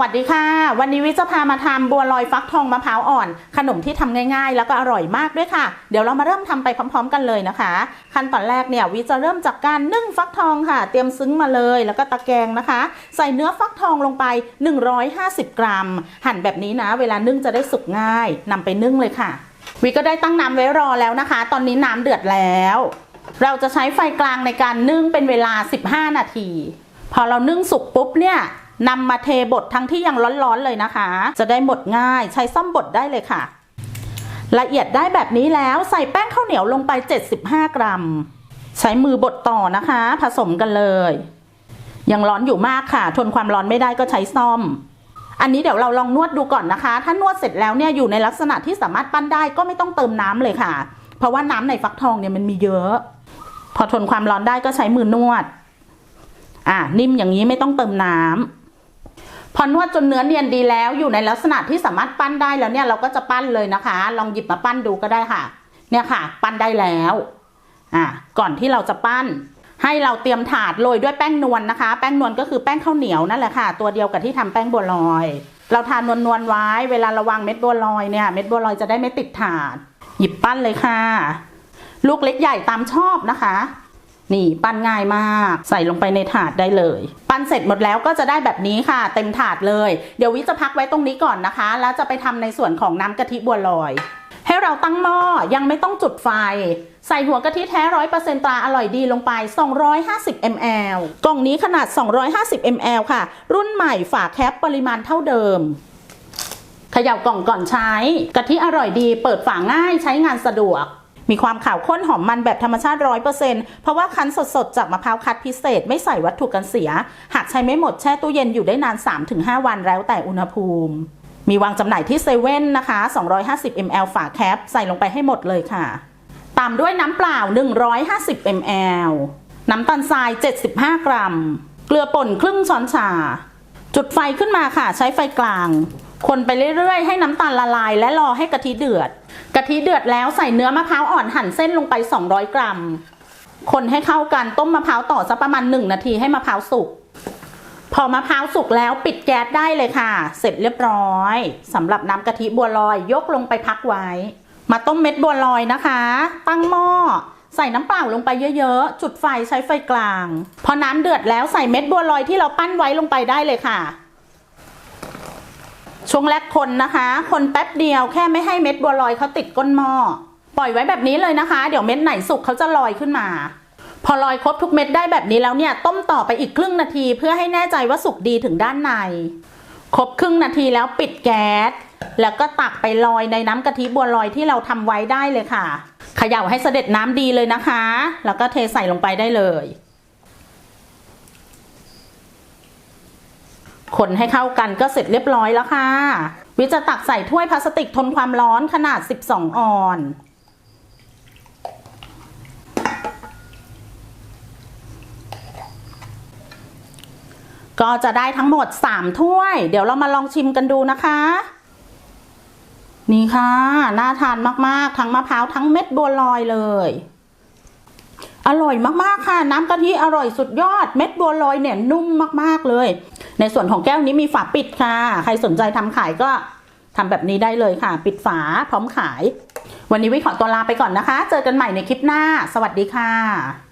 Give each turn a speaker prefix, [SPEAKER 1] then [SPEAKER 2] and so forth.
[SPEAKER 1] วัสดีค่ะ วันนี้วิจะพามาทำบัวลอยฟักทองมะพร้าวอ่อน ขนมที่ทำง่ายๆ แล้วก็อร่อยมากด้วยค่ะ เดี๋ยวเรามาเริ่มทำไปพร้อม ๆ กันเลยนะคะ ขั้นตอนแรกเนี่ยวิจะเริ่มจากการนึ่งฟักทองค่ะ เตรียมซึ้งมาเลยแล้วก็ตะแกรงนะคะ ใส่เนื้อฟักทองลงไป 150 กรัม หั่นแบบนี้นะ เวลานึ่งจะได้สุกง่ายนำไปนึ่งเลยค่ะ วิก็ได้ตั้งน้ำไว้รอแล้วนะคะ ตอนนี้น้ำเดือดแล้ว เราจะใช้ไฟกลางในการนึ่งเป็นเวลา 15 นาที พอเรานึ่งสุกปุ๊บเนี่ย นำมาเทบดทั้งที่ยังร้อนๆเลยนะคะ จะได้หมดง่ายใช้ซ่อมบดได้เลยค่ะ ละเอียดได้แบบนี้แล้วใส่แป้งข้าวเหนียวลงไป 75 กรัม ใช้มือบดต่อนะคะ ผสมกันเลย ยังร้อนอยู่มากค่ะ ทนความร้อนไม่ได้ก็ใช้ซ่อม อันนี้เดี๋ยวเราลองนวดดูก่อนนะคะ ถ้านวดเสร็จแล้วเนี่ยอยู่ในลักษณะที่สามารถปั้นได้ก็ไม่ต้องเติมน้ำเลยค่ะ เพราะว่าน้ำในฟักทองเนี่ยมันมีเยอะ พอทนความร้อนได้ก็ใช้มือนวด อะนิ่มอย่างนี้ไม่ต้องเติมน้ำ พอนวดจนเนื้อเนียนดีแล้วอยู่ในลักษณะที่สามารถปั้นได้แล้วเนี่ยเราก็จะปั้นเลยนะคะ ลองหยิบมาปั้นดูก็ได้ค่ะ เนี่ยค่ะ ปั้นได้แล้วอะก่อนที่เราจะปั้น ให้เราเตรียมถาดโรยด้วยแป้งนวลนะคะ แป้งนวลก็คือแป้งข้าวเหนียวนั่นแหละค่ะ ตัวเดียวกับที่ทำแป้งบัวลอย เราทานนวลนวลไว้ เวลาระวังเม็ดบัวลอยเนี่ยเม็ดบัวลอยจะได้ไม่ติดถาด หยิบปั้นเลยค่ะ ลูกเล็กใหญ่ตามชอบนะคะ นี่ปั้นง่ายมาก ใส่ลงไปในถาดได้เลย ปั้นเสร็จหมดแล้วก็จะได้แบบนี้ค่ะ เต็มถาดเลย เดี๋ยววิจะพักไว้ตรงนี้ก่อนนะคะ แล้วจะไปทำในส่วนของน้ำกะทิบัวลอย ให้เราตั้งหม้อยังไม่ต้องจุดไฟ ใส่หัวกะทิแท้ร้อยเปอร์เซ็นตราอร่อยดีลงไป 250 ml กล่องนี้ขนาด 250 ml ค่ะ รุ่นใหม่ฝาแคปปริมาณเท่าเดิมเขย่ากล่องก่อนใช้ กะทิอร่อยดี เปิดฝาง่ายใช้งานสะดวก มีความขาวข้นหอมมันแบบธรรมชาติร้อยเปอร์เซ็นต์เพราะว่าคั้นสดๆ จากมะพร้าวคัดพิเศษ ไม่ใส่วัตถุกันเสีย หากใช้ไม่หมดแช่ตู้เย็นอยู่ได้นาน 3-5 วันแล้วแต่อุณหภูมิ มีวางจำหน่ายที่เซเว่นนะคะ 250 ml ฝาแคป ใส่ลงไปให้หมดเลยค่ะ ตามด้วยน้ำเปล่า 150 ml น้ำตาลทราย 75 กรัม เกลือป่นครึ่งช้อนชา จุดไฟขึ้นมาค่ะ ใช้ไฟกลาง คนไปเรื่อยๆ ให้น้ำตาลละลาย และรอให้กะทิเดือด กะทิเดือดแล้วใส่เนื้อมะพร้าวอ่อนหั่นเส้นลงไป 200 กรัม คนให้เข้ากันต้มมะพร้าวต่อสักประมาณ 1 นาทีให้มะพร้าวสุก พอมะพร้าวสุกแล้วปิดแก๊สได้เลยค่ะ เสร็จเรียบร้อยสำหรับน้ำกะทิบัวลอยยกลงไปพักไว้ มาต้มเม็ดบัวลอยนะคะ ตั้งหม้อใส่น้ำเปล่าลงไปเยอะๆ จุดไฟใช้ไฟกลาง พอน้ำเดือดแล้วใส่เม็ดบัวลอยที่เราปั้นไว้ลงไปได้เลยค่ะ ช่วงแรกคนนะคะ คนแป๊บเดียวแค่ไม่ให้เม็ดบัวลอยเขาติดก้นหม้อปล่อยไว้แบบนี้เลยนะคะ เดี๋ยวเม็ดไหนสุกเขาจะลอยขึ้นมา พอลอยครบทุกเม็ดได้แบบนี้แล้วเนี่ย ต้มต่อไปอีกครึ่งนาทีเพื่อให้แน่ใจว่าสุกดีถึงด้านใน ครบครึ่งนาทีแล้วปิดแก๊สแล้วก็ตักไปลอยในน้ำกะทิบัวลอยที่เราทำไว้ได้เลยค่ะเขย่าให้เสด็จน้ำดีเลยนะคะ แล้วก็เทใส่ลงไปได้เลย คนให้เข้ากันก็เสร็จเรียบร้อยแล้วค่ะ วิจะตักใส่ถ้วยพลาสติกทนความร้อนขนาด 12 ออนก็จะได้ทั้งหมด 3 ถ้วย เดี๋ยวเรามาลองชิมกันดูนะคะ นี่ค่ะ น่าทานมากๆ ทั้งมะพร้าวทั้งเม็ดบัวลอยเลย อร่อยมากๆค่ะ น้ำกะทิอร่อยสุดยอด เม็ดบัวลอยเนี่ยนุ่มมากๆเลย ในส่วนของแก้วนี้มีฝาปิดค่ะ ใครสนใจทำขายก็ทำแบบนี้ได้เลยค่ะ ปิดฝาพร้อมขาย วันนี้วิขอตัวลาไปก่อนนะคะ เจอกันใหม่ในคลิปหน้า สวัสดีค่ะ